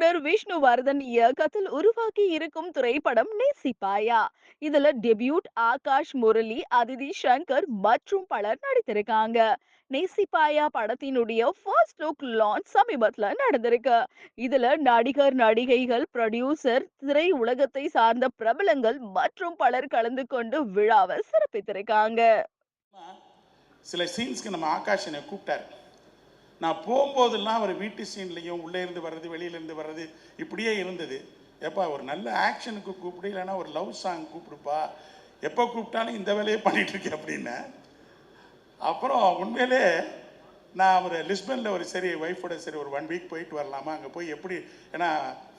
இயக்குனர் விஷ்ணுவர்தன் இயக்கத்தில் உருவாக்கி இருக்கும் திரைப்படம் நேசிப்பாயா? இதுல டெபியூட் ஆகாஷ் முரளி அதிதி சங்கர் மற்றும் பலர் நடித்திருக்காங்க. நேசிப்பாயா படத்தினுடைய ஃபர்ஸ்ட் லுக் லான்ச் சமீபத்துல நடந்திருக்கு. இதுல நடிகர் நடிகைகள் ப்ரொடியூசர் திரை உலகத்தை சார்ந்த பிரபலங்கள் மற்றும் பலர் கலந்து கொண்டு விழாவை சிறப்பித்திருக்காங்க. சில சீன்ஸ்க்கு நம்ம ஆகாஷ் என்னை நான் போகும்போதெல்லாம் அவர் வீட்டு சீன்லேயும் உள்ளே இருந்து வர்றது வெளியிலேருந்து வர்றது இப்படியே இருந்தது. எப்பா ஒரு நல்ல ஆக்ஷனுக்கு கூப்பிடு இல்லைன்னா ஒரு லவ் சாங் கூப்பிடுப்பா. எப்போ கூப்பிட்டாலும் இந்த வேலையே பண்ணிகிட்ருக்கேன் இருக்கேன் அப்படின்னு. அப்புறம் உண்மையிலே நான் ஒரு லிஸ்பனில் ஒரு சரி ஒய்ஃபோட சரி ஒரு ஒன் வீக் போயிட்டு வரலாமா? அங்கே போய் எப்படி ஏன்னா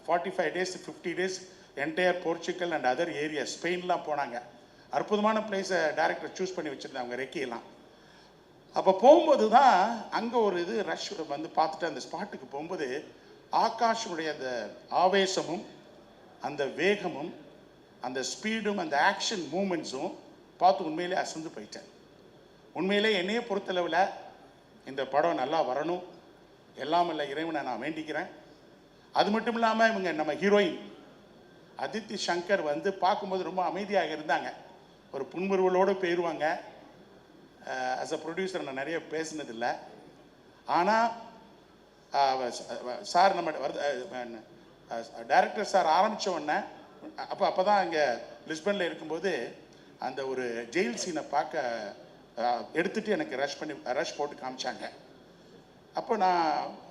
forty five days fifty days entire Portugal and other area ஸ்பெயின்லாம் போனாங்க. அற்புதமான பிளேஸை டேரக்டர் சூஸ் பண்ணி வச்சுருந்தாங்க ரெக்கியெல்லாம். அப்போ போகும்போது தான் அங்கே ஒரு இது ரஷ் வந்து பார்த்துட்டு அந்த ஸ்பாட்டுக்கு போகும்போது ஆகாஷனுடைய அந்த ஆவேசமும் அந்த வேகமும் அந்த ஸ்பீடும் அந்த ஆக்ஷன் மூமெண்ட்ஸும் பார்த்து உண்மையிலே அசந்து போயிட்டேன். உண்மையிலே என்னையே பொறுத்தளவில் இந்த படம் நல்லா வரணும். எல்லாம் இல்லை இறைவனை நான் வேண்டிக்கிறேன். அது மட்டும் இல்லாமல் இவங்க நம்ம ஹீரோயின் அதித்தி சங்கர் வந்து பார்க்கும்போது ரொம்ப அமைதியாக இருந்தாங்க. ஒரு புன்முறுவலோடு போயிடுவாங்க அஸ் அ ப்ரொடியூசர் நான் நிறைய பேசினதில்லை. ஆனால் சார் நம்ம டைரக்டர் சார் ஆரம்பித்த உடனே அப்போ அப்போ தான் இங்கே லிஸ்பனில் இருக்கும்போது அந்த ஒரு ஜெயில் சீனை பார்க்க எடுத்துகிட்டு எடுத்துட்டு எனக்கு ரஷ் பண்ணி ரஷ் போட்டு காமிச்சாங்க. அப்போ நான்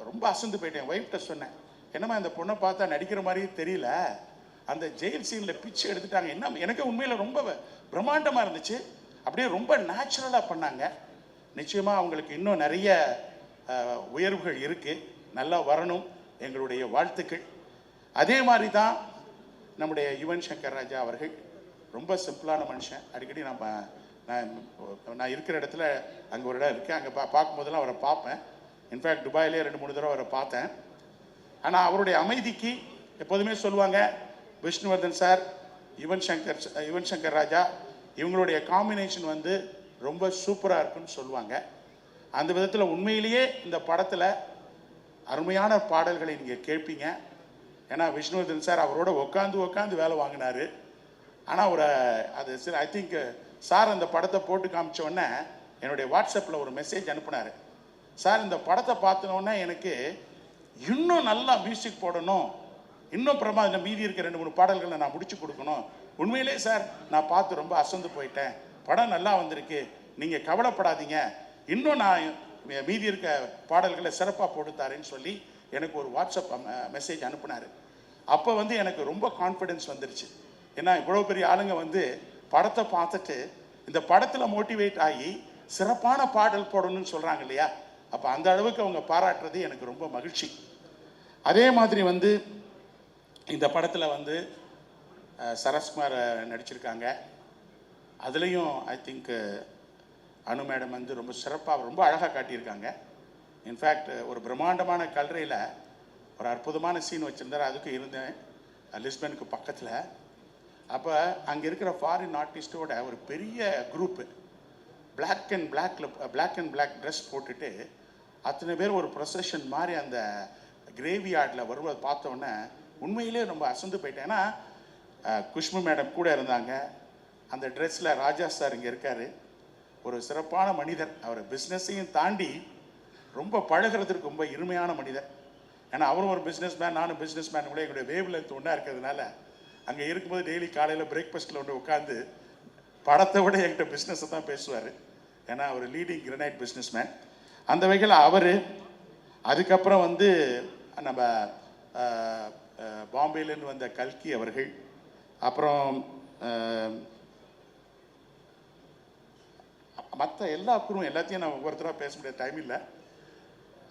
ரொம்ப அசந்து போயிட்டேன். ஒய்ஃப்ட்ட சொன்னேன் என்னம்மா இந்த பொண்ணை பார்த்தா நடிக்கிற மாதிரியே தெரியல. அந்த ஜெயில் சீனில் பிச்சு எடுத்துட்டாங்க. என்ன எனக்கு உண்மையில் ரொம்ப பிரம்மாண்டமாக இருந்துச்சு. அப்படியே ரொம்ப நேச்சுரலாக பண்ணாங்க. நிச்சயமாக அவங்களுக்கு இன்னும் நிறைய உயர்வுகள் இருக்குது நல்லா வரணும் எங்களுடைய வாழ்த்துக்கள். அதே மாதிரி தான் நம்முடைய யுவன் சங்கர் ராஜா அவர்கள். ரொம்ப சிம்பிளான மனுஷன். அடிக்கடி நம்ம நான் நான் இருக்கிற இடத்துல அங்கே ஒரு இடம் இருக்குது அங்கே பா பார்க்கும்போதெல்லாம் அவரை பார்ப்பேன். இன்ஃபேக்ட் துபாயிலே ரெண்டு மூணு தடவை அவரை பார்த்தேன். ஆனால் அவருடைய அமைதிக்கு எப்போதுமே சொல்லுவாங்க விஷ்ணுவர்தன் சார் யுவன் சங்கர் யுவன் சங்கர் ராஜா இவங்களுடைய காம்பினேஷன் வந்து ரொம்ப சூப்பராக இருக்குன்னு சொல்லுவாங்க. அந்த விதத்தில் உண்மையிலேயே இந்த படத்தில் அருமையான பாடல்களை நீங்கள் கேட்பீங்க. ஏன்னா விஷ்ணுவர்தன் சார் அவரோட உட்காந்து உட்காந்து வேலை வாங்கினாரு. ஆனால் ஒரு அது சரி ஐ திங்க் சார் அந்த படத்தை போட்டு காமிச்ச உடனே என்னுடைய வாட்ஸ்அப்பில் ஒரு மெசேஜ் அனுப்புனார். சார் இந்த படத்தை பார்த்தோன்னே எனக்கு இன்னும் நல்லா மியூசிக் போடணும். இன்னும் பிரமா இந்த மீதி இருக்க ரெண்டு மூணு பாடல்களை நான் முடிச்சு கொடுக்கணும். உண்மையிலே சார் நான் பார்த்து ரொம்ப அசந்து போயிட்டேன். படம் நல்லா வந்திருக்கு. நீங்கள் கவலைப்படாதீங்க. இன்னும் நான் மீதி இருக்க பாடல்களை சிறப்பாக போட்டுத்தாரேன்னு சொல்லி எனக்கு ஒரு வாட்ஸ்அப் மெசேஜ் அனுப்புனாரு. அப்போ வந்து எனக்கு ரொம்ப கான்ஃபிடென்ஸ் வந்துருச்சு. ஏன்னா இவ்வளோ பெரிய ஆளுங்க வந்து படத்தை பார்த்துட்டு இந்த படத்தில் மோட்டிவேட் ஆகி சிறப்பான பாடல் போடணும்னு சொல்கிறாங்க இல்லையா? அப்போ அந்த அளவுக்கு அவங்க பாராட்டுறது எனக்கு ரொம்ப மகிழ்ச்சி. அதே மாதிரி வந்து இந்த படத்தில் வந்து சரஸ்குமார் நடிச்சிருக்காங்க. அதுலேயும் ஐ திங்க் அனு மேடம் வந்து ரொம்ப சிறப்பாக ரொம்ப அழகாக காட்டியிருக்காங்க. இன்ஃபேக்ட் ஒரு பிரம்மாண்டமான கல்லறையில் ஒரு அற்புதமான சீன் வச்சுருந்தார். அதுக்கு இருந்தேன். லிஸ்பனுக்கு பக்கத்தில். அப்போ அங்கே இருக்கிற ஃபாரின் ஆர்டிஸ்ட்டோட ஒரு பெரிய குரூப்பு பிளாக் அண்ட் பிளாக்ல பிளாக் அண்ட் பிளாக் ட்ரெஸ் போட்டுட்டு அத்தனை பேர் ஒரு ப்ரொசஷன் மாதிரி அந்த கிரேவி யார்டில் வருவதை பார்த்தோன்னே உண்மையிலே ரொம்ப அசந்து போயிட்டேன். ஏன்னா குஷ்மு மேடம் கூட இருந்தாங்க. அந்த ட்ரெஸ்ஸில் ராஜா சார் இங்கே இருக்கார். ஒரு சிறப்பான மனிதர். அவர் பிஸ்னஸையும் தாண்டி ரொம்ப பழகுறதுக்கு ரொம்ப இருமையான மனிதர். ஏன்னா அவரும் ஒரு பிஸ்னஸ் மேன் நானும் பிஸ்னஸ் மேன் கூட எங்களுடைய வேவ் லென்த் ஒன்றா இருக்கிறதுனால அங்கே இருக்கும்போது டெய்லி காலையில் பிரேக்ஃபாஸ்ட்டில் ஒன்று உட்காந்து படத்தை விட என்கிட்ட பிஸ்னஸை தான் பேசுவார். ஏன்னா அவர் லீடிங் கிரனைட் பிஸ்னஸ் மேன் அந்த வகையில் அவர் அதுக்கப்புறம் வந்து நம்ம பாம்பேலேருந்து வந்த கல்கி அவர்கள் அப்புறம் மற்ற எல்லா குருவும் எல்லாத்தையும் நான் ஒவ்வொருத்தராக பேச முடியாத டைம் இல்லை.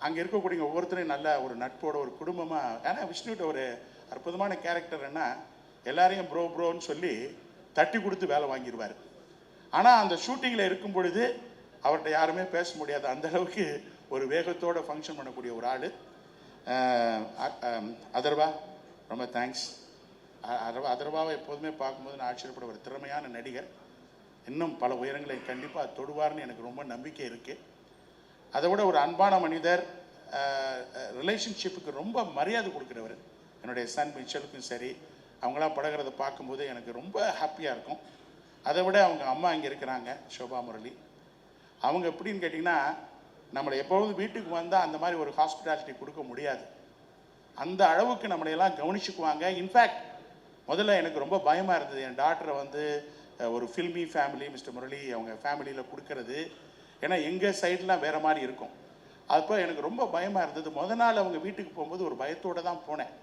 அங்கே இருக்கக்கூடிய ஒவ்வொருத்தரையும் நல்ல ஒரு நட்போட ஒரு குடும்பமாக ஏன்னா விஷ்ணுகிட்ட ஒரு அற்புதமான கேரக்டர் என்ன எல்லாரையும் ப்ரோ ப்ரோன்னு சொல்லி தட்டி கொடுத்து வேலை வாங்கிடுவார் ஆனால் அந்த ஷூட்டிங்கில் இருக்கும் பொழுது அவர்கிட்ட யாருமே பேச முடியாது அந்த அளவுக்கு ஒரு வேகத்தோடு ஃபங்க்ஷன் பண்ணக்கூடிய ஒரு ஆள். அதர்வா ரொம்ப தேங்க்ஸ் அதர்வாவை எப்போதுமே பார்க்கும்போது நான் ஆச்சரியப்பட ஒரு திறமையான நடிகர். இன்னும் பல உயரங்களை கண்டிப்பாக தொடுவார்னு எனக்கு ரொம்ப நம்பிக்கை இருக்குது அதை விட ஒரு அன்பான மனிதர் ரிலேஷன்ஷிப்புக்கு ரொம்ப மரியாதை கொடுக்குறவர். என்னுடைய சன் மிச்சலுக்கும் சரி அவங்களாம் பழகுறத பார்க்கும்போது எனக்கு ரொம்ப ஹாப்பியாக இருக்கும். அதை விட அவங்க அம்மா இங்கே இருக்கிறாங்க சோபா முரளி. அவங்க எப்படின்னு கேட்டிங்கன்னா நம்மளை எப்பொழுது வீட்டுக்கு வந்தால் அந்த மாதிரி ஒரு ஹாஸ்பிட்டாலிட்டி கொடுக்க முடியாது. அந்த அளவுக்கு நம்மளை எல்லாம் கவனிச்சுக்குவாங்க இன்ஃபேக்ட் முதல்ல எனக்கு ரொம்ப பயமாக இருந்தது. என் டாக்டரை வந்து ஒரு ஃபில்மி ஃபேமிலி மிஸ்டர் முரளி அவங்க ஃபேமிலியில் கொடுக்கறது. ஏன்னா எங்கள் சைட்லாம் வேறு மாதிரி இருக்கும். அப்போ எனக்கு ரொம்ப பயமாக இருந்தது. முத நாள் அவங்க வீட்டுக்கு போகும்போது ஒரு பயத்தோடு தான் போனேன்.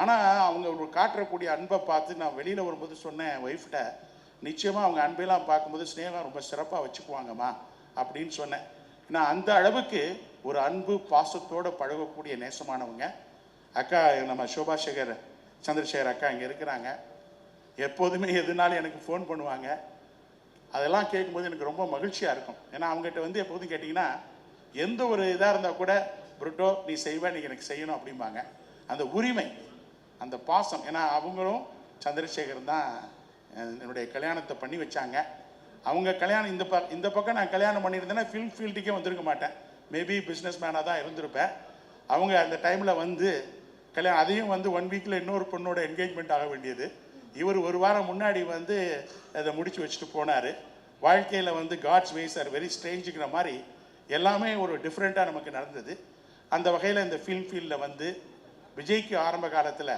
ஆனால் அவங்க ஒரு காட்டுறக்கூடிய அன்பை பார்த்து நான் வெளியில் வரும்போது சொன்னேன் ஒய்ஃப்கிட்ட நிச்சயமாக அவங்க அன்பையெல்லாம் பார்க்கும்போது ஸ்னேகம் ரொம்ப சிறப்பாக வச்சுக்குவாங்கம்மா அப்படின்னு சொன்னேன். நான் அந்த அளவுக்கு ஒரு அன்பு பாசத்தோடு பழகக்கூடிய நேசமானவங்க. அக்கா நம்ம சோபாசேகர் சந்திரசேகர் அக்கா இங்கே இருக்கிறாங்க. எப்போதுமே எதுனாலும் எனக்கு ஃபோன் பண்ணுவாங்க. அதெல்லாம் கேட்கும்போது எனக்கு ரொம்ப மகிழ்ச்சியாக இருக்கும். ஏன்னா அவங்ககிட்ட வந்து எப்போதும் கேட்டிங்கன்னா எந்த ஒரு இதாக இருந்தால் கூட புருட்டோ நீ செய்வ நீ எனக்கு செய்யணும் அப்படிம்பாங்க. அந்த உரிமை அந்த பாசம் ஏன்னா அவங்களும் சந்திரசேகர் தான் என்னுடைய கல்யாணத்தை பண்ணி வச்சாங்க. அவங்க கல்யாணம் இந்த ப இந்த பக்கம் நான் கல்யாணம் பண்ணியிருந்தேன்னா ஃபில்ம் ஃபீல்டுக்கே வந்திருக்க மாட்டேன். மேபி பிஸ்னஸ் மேனாக தான் இருந்திருப்பேன். அவங்க அந்த டைமில் வந்து கல்யாணம் அதையும் வந்து ஒன் வீக்கில் இன்னொரு பொண்ணோட என்கேஜ்மெண்ட் ஆக வேண்டியது. இவர் ஒரு வாரம் முன்னாடி வந்து அதை முடித்து வச்சுட்டு போனார். வாழ்க்கையில் வந்து காட்ஸ் வேஸ் ஆர் வெரி ஸ்ட்ரேஞ்சுங்கிற மாதிரி எல்லாமே ஒரு டிஃப்ரெண்ட்டாக நமக்கு நடந்தது. அந்த வகையில் இந்த ஃபிலிம் ஃபீல்டில் வந்து விஜய்க்கு ஆரம்ப காலத்தில்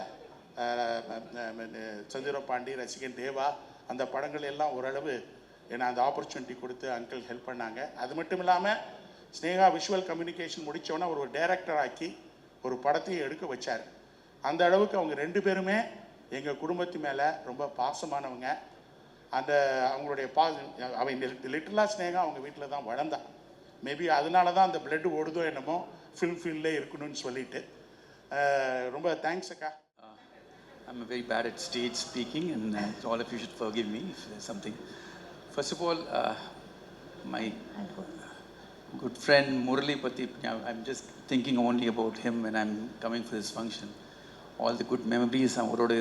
சந்திர பாண்டி ரசிகன் தேவா அந்த படங்கள் எல்லாம் ஓரளவு ஏன்னா அந்த ஆப்பர்ச்சுனிட்டி கொடுத்து அங்கிள் ஹெல்ப் பண்ணாங்க. அது மட்டும் இல்லாமல் ஸ்னேகா விஷுவல் கம்யூனிகேஷன் முடித்தோன்னே ஒரு டைரக்டர் ஆக்கி ஒரு படத்தையும் எடுக்க வச்சார். அந்த அளவுக்கு அவங்க ரெண்டு பேருமே எங்கள் குடும்பத்து மேலே ரொம்ப பாசமானவங்க. அந்த அவங்களுடைய பா அவன் லிட்டிலாக ஸ்னேகா அவங்க வீட்டில் தான் வளர்ந்தா மேபி அதனால தான் அந்த பிளட் ஓடுதோ என்னமோ ஃபில்ம் ஃபீல்டில் இருக்கணும்னு சொல்லிட்டு. ரொம்ப தேங்க்ஸ் அக்கா. Uh, I'm very bad at stage speaking, and uh, all of you should forgive me if there's something. First of all, uh, my good friend Murali Pati, I'm just thinking only about him when I'm coming for this function. All the good memories அவரோட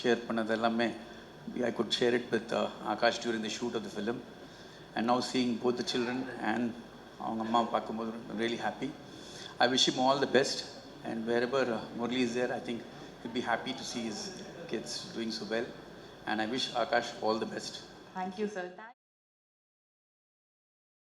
share பண்ணது எல்லாமே I could share it with uh, Akash during the shoot of the film. And now seeing both the children and அவங்க அம்மா பார்க்கும்போது I'm really happy. I wish him all the best. And wherever uh, Murli is there, I think he'll be happy to see his kids doing so well. And I wish Akash all the best. Thank you, sir. Thank-